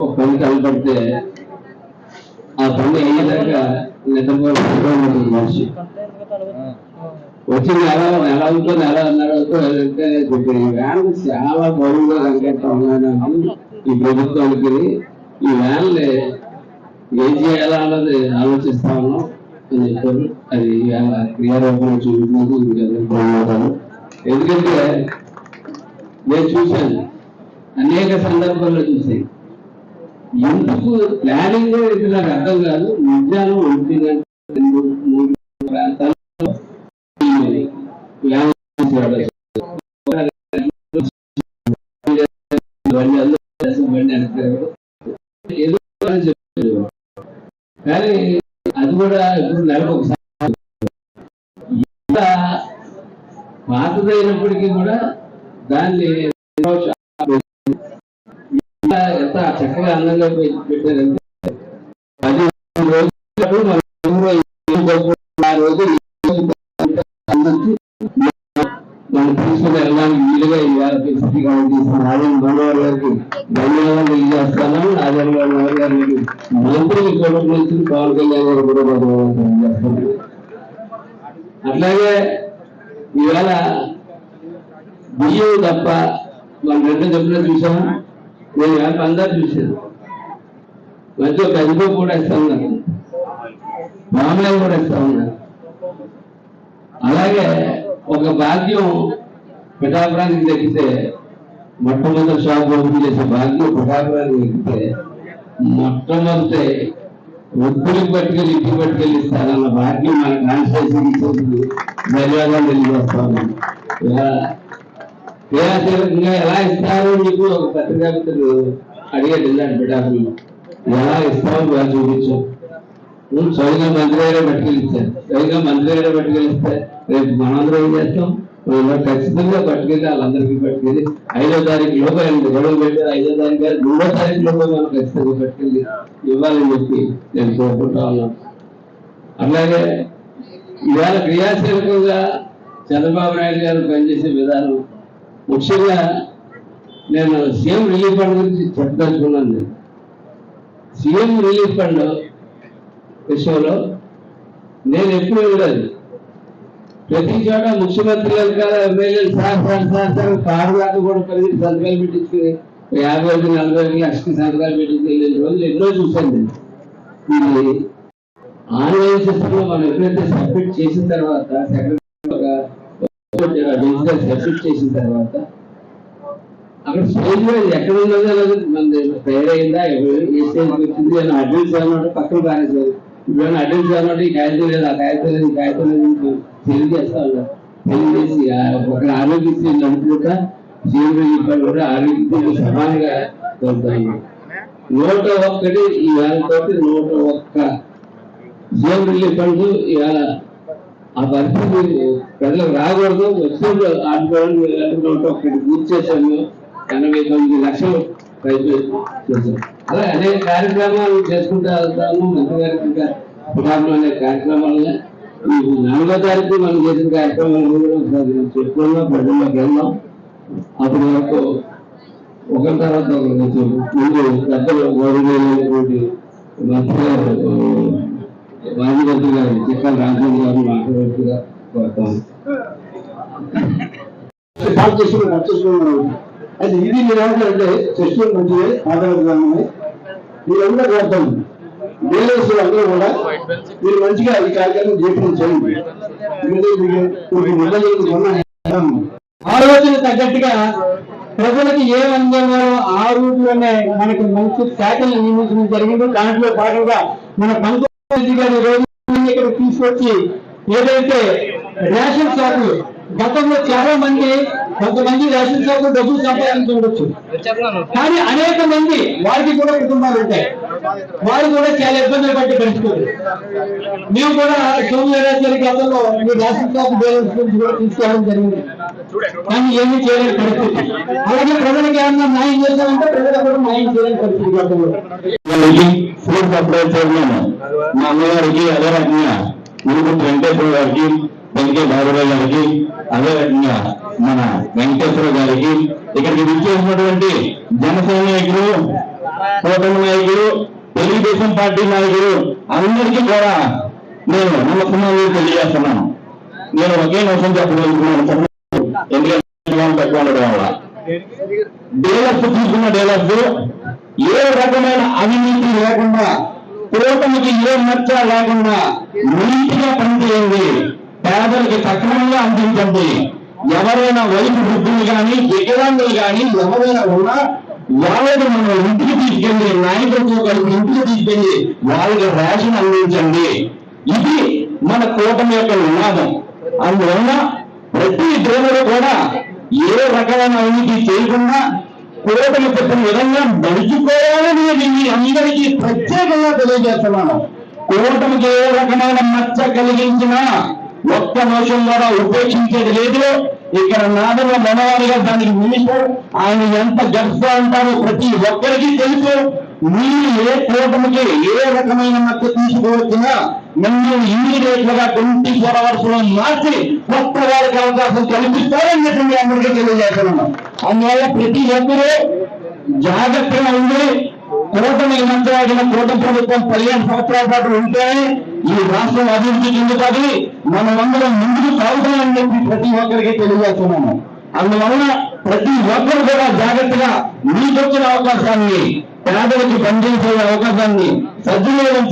ఒక పని కనపడితే ఆ పని అయ్యేదాకా నిద్రపోతుంది మనిషి వచ్చి నెల నెల అవుతూ నెల నెల అవుతూ వెళ్తే ఈ వ్యాన్ చాలా బరువుగా కనిపెట్టాం ఈ ప్రభుత్వానికి ఈ వ్యాన్లే ఏం చేయాలా అన్నది ఆలోచిస్తా ఉన్నాం అని చెప్పారు అది ఇవాళ క్రియారూపంలో చూపించినందుకు మీకు ధన్యవాదాలు ఎందుకంటే నేను చూశాను అనేక సందర్భాల్లో చూసాను ఎందుకు? ప్లానింగ్ ఇది నాకు అర్థం కాదు. మధ్యాహ్నం ఒంటి మూడు ప్రాంతాల్లో ఏదో చెప్పారు కానీ అది కూడా ఇప్పుడు నెలకు ఒకసారి పాతదైనప్పటికీ కూడా దాన్ని ఎంత చక్కగా అందంగా పెట్టారంటే పది రోజులు మన వెళ్ళడానికి వీలుగా ఇవాళ కాబట్టి ఆదరణ గారికి ధన్యవాదాలు తెలియజేస్తాను. ఆదరణ మనోహర్ గారికి మంత్రి కూడా పవన్ కళ్యాణ్ గారు కూడా తెలియజేస్తాను. అట్లాగే ఇవాళ బియ్యం తప్ప మన రెండు చెప్పిన చూసాము నేను యాప్ అందరు చూశాను మధ్య ఒక అదిగో కూడా ఇస్తా ఉన్నాను మామయ్య కూడా ఇస్తా ఉన్నాను అలాగే ఒక భాగ్యం పిఠాపురానికి దక్కితే మొట్టమొదటి షాప్ ఓపెన్ చేసే భాగ్యం పిఠాపురానికి దక్కితే మొట్టమొదటి ఒత్తులకు పట్టుకెళ్ళి ఇంటికి పట్టుకెళ్ళి ఇస్తారన్న భాగ్యం మన కాన్స్టిట్యూన్సీకి ఇచ్చేందుకు ధన్యవాదాలు తెలియజేస్తాను ఇంకా ఎలా ఇస్తారు నీకు ఒక పత్రికా అడిగాడు ఇలాంటి పిఠాపురంలో ఎలా ఇస్తామో ఇలా చూపించు. నువ్వు స్వయంగా మంత్రి గారే పట్టుకెళ్ళిస్తారు స్వయంగా మంత్రి గారే పట్టుకెళ్ళిస్తే రేపు మనందరం ఏం చేస్తాం? ఖచ్చితంగా పట్టుకెళ్ళి వాళ్ళందరికీ పట్టుకెళ్ళి ఐదో తారీఖు లోపల గొడవ పెట్టారు ఐదో తారీఖు గారు మూడో తారీఖు లోపు మనం ఖచ్చితంగా పట్టుకెళ్ళి ఇవ్వాలని చెప్పి నేను కోరుకుంటా ఉన్నాను. అట్లాగే ఇవాళ క్రియాశీలకంగా చంద్రబాబు నాయుడు గారు పనిచేసే విధానం ముఖ్యంగా నేను సీఎం రిలీఫ్ ఫండ్ గురించి చెప్పదలుచుకున్నాను నేను. సీఎం రిలీఫ్ ఫండ్ విషయంలో నేను ఎప్పుడూ వెళ్ళలేదు. ప్రతి చోట ముఖ్యమంత్రి గారు ఎమ్మెల్యేలు sir sir sir sir car దాకా కూడా పరిధి సంతకాలు పెట్టించుకుని యాభై ఐదు నలభై ఐదు లక్షల సంతకాలు పెట్టించి రోజులు ఎన్నో చూశాను నేను. ఇది ఆన్లైన్ సిస్టమ్ మనం ఎప్పుడైతే సబ్మిట్ చేసిన తర్వాత సెక్రటరీ సబ్మిట్ చేసిన తర్వాత అక్కడ స్టేజ్ ఎక్కడ ఉన్నదో లేదు మన తయారైందా ఏ స్టేజ్ వచ్చింది అని అడ్రస్ అన్నమాట పక్కన పారేసారు ఇప్పుడు అడ్రస్ అన్నమాట ఈ కాగితం లేదు ఆ కాగితం లేదు ఈ కాగితం లేదు తెలియజేస్తా ఉన్నారు తెలియజేసి ఆ ఒక ఆరోగ్యశ్రీ నడుపుకుంటా జీవన ఇబ్బంది కూడా ఆరోగ్యశ్రీ సమానంగా వెళ్తాను నూట ఒక్కటి ఈ వేలతోటి నూట ఒక్క. జీవన ఫండ్స్ ఇవాళ ఆ పరిస్థితి ప్రజలకు రాకూడదు వచ్చినప్పుడు ఆడుకోవడానికి నూట ఒక్కటి పూర్తి చేశాము. ఎనభై తొమ్మిది లక్షలు రైతు అలా అనేక కార్యక్రమాలు చేసుకుంటూ వెళ్తాము. మంత్రి గారికి పుటాకులు అనే కార్యక్రమాలని ఈ నాలుగో తారీఖు మనం చేసిన కార్యక్రమాలు కూడా ఒకసారి మనం ప్రజల్లోకి వెళ్దాం అప్పటి వరకు ఒకరి తర్వాత ఒకరు ముందు పెద్దలు గౌరవ మంత్రి గారు మాజీ మంత్రి గారు చిక్కల రాజేంద్ర గారు మాట్లాడుతుగా కోరుతాను స్టార్ట్ చేసుకుని కట్ చేసుకున్నాను అయితే ఇది మీరు ఏమంటారంటే చెస్టూర్ మంచిది ఆధారపడమే మీరందరూ కోరుతాం మేనేజర్ అందరూ కూడా. మీరు మంచిగా ఈ కార్యక్రమం జీవితం చేయండి. ఆలోచన తగ్గట్టుగా ప్రజలకు ఏ అందంలో ఆ రూట్లోనే మనకి మంచి శాఖలు నియమించడం జరిగింది. దాంట్లో భాగంగా మన పంతు గారి రోజు ఇక్కడ తీసుకొచ్చి ఏదైతే రేషన్ షాపులు గతంలో చాలా మంది కొంతమంది రేషన్ షాపు డబ్బులు సంపాదించి కానీ అనేక మంది వారికి కూడా కుటుంబాలు ఉంటాయి. వారు కూడా చాలా ఇబ్బందులు పట్టి పెంచుకోరు. మేము కూడా సోమవారాచారి గతంలో మీ రేషన్ షాప్ బ్యాలెన్స్ గురించి కూడా తీసుకోవడం జరిగింది. కానీ ఏమీ చేయలేని పరిస్థితి. అలాగే ప్రజలకు ఏమన్నా న్యాయం చేశామంటే ప్రజలకు కూడా న్యాయం చేయలేని పరిస్థితి గతంలో. ఫుడ్ సప్లై చైర్మన్ మామయ్య గారికి అదే రకంగా మునుగుంటి వెంకటేశ్వర గారికి వెంకయ్య బాబురావు గారికి అదే రకంగా మన వెంకటేశ్వర గారికి ఇక్కడికి విచ్చేసినటువంటి జనసేన నాయకులు కూటమి నాయకులు తెలుగుదేశం పార్టీ నాయకులు అందరికీ కూడా నేను నమస్కారాలు తెలియజేస్తున్నాను. నేను ఒకే నిమిషం చెప్పదలుచుకున్నాను ఎందుకంటే తక్కువ ఉండడం వల్ల. డీలర్స్ తీసుకున్న డీలర్స్ ఏ రకమైన అవినీతి లేకుండా కూటమికి ఏ మచ్చ లేకుండా నీటిగా పనిచేయండి. పేదలకి సక్రమంగా అందించండి. ఎవరైనా వైపు వృద్ధులు కానీ వికలాంగులు కానీ ఎవరైనా ఉన్నా వాళ్ళని మనం ఇంటికి తీసుకెళ్ళి నాయకులతో కలిసి ఇంటికి తీసుకెళ్ళి వాళ్ళకి రేషన్ అందించండి. ఇది మన కూటమి యొక్క నినాదం. అందువలన ప్రతి దేవుడు కూడా ఏ రకమైన అవినీతి చేయకుండా కూటమి చెప్పిన విధంగా నడుచుకోవాలని నేను మీ అందరికీ ప్రత్యేకంగా తెలియజేస్తున్నాను. కూటమికి ఏ రకమైన మచ్చ కలిగించినా ఒక్క నిమిషం ద్వారా ఉపేక్షించేది లేదు. ఇక్కడ నాదన మనవారిగా దానికి మినిస్టర్ ఆయన ఎంత గర్భ అంటారో ప్రతి ఒక్కరికి తెలుసు. మీరు ఏ కూటమికి ఏ రకమైన మచ్చ తీసుకోవచ్చునా? నన్ను ఇమీడియట్గా ట్వంటీ ఫోర్ అవర్స్లో మార్చి కొత్త వారికి అవకాశం కల్పిస్తారని చెప్పి మీ అందరికీ తెలియజేస్తున్నాను. అందువల్ల ప్రతి ఒక్కరూ జాగ్రత్తగా ఉండి కూటమి మంత్రాగిన కూటమి ప్రభుత్వం పదిహేను సంవత్సరాల పాటు ఉంటే ఈ రాష్ట్రం అభివృద్ధి చెందుతుంది మనమందరం ముందుకు సాగుతామని చెప్పి ప్రతి ఒక్కరికి తెలియజేస్తున్నాము. అందువలన ప్రతి ఒక్కరు కూడా జాగ్రత్తగా మీకు వచ్చిన అవకాశాన్ని పేదలకు పనిచేసే అవకాశాన్ని సద్వినియోగం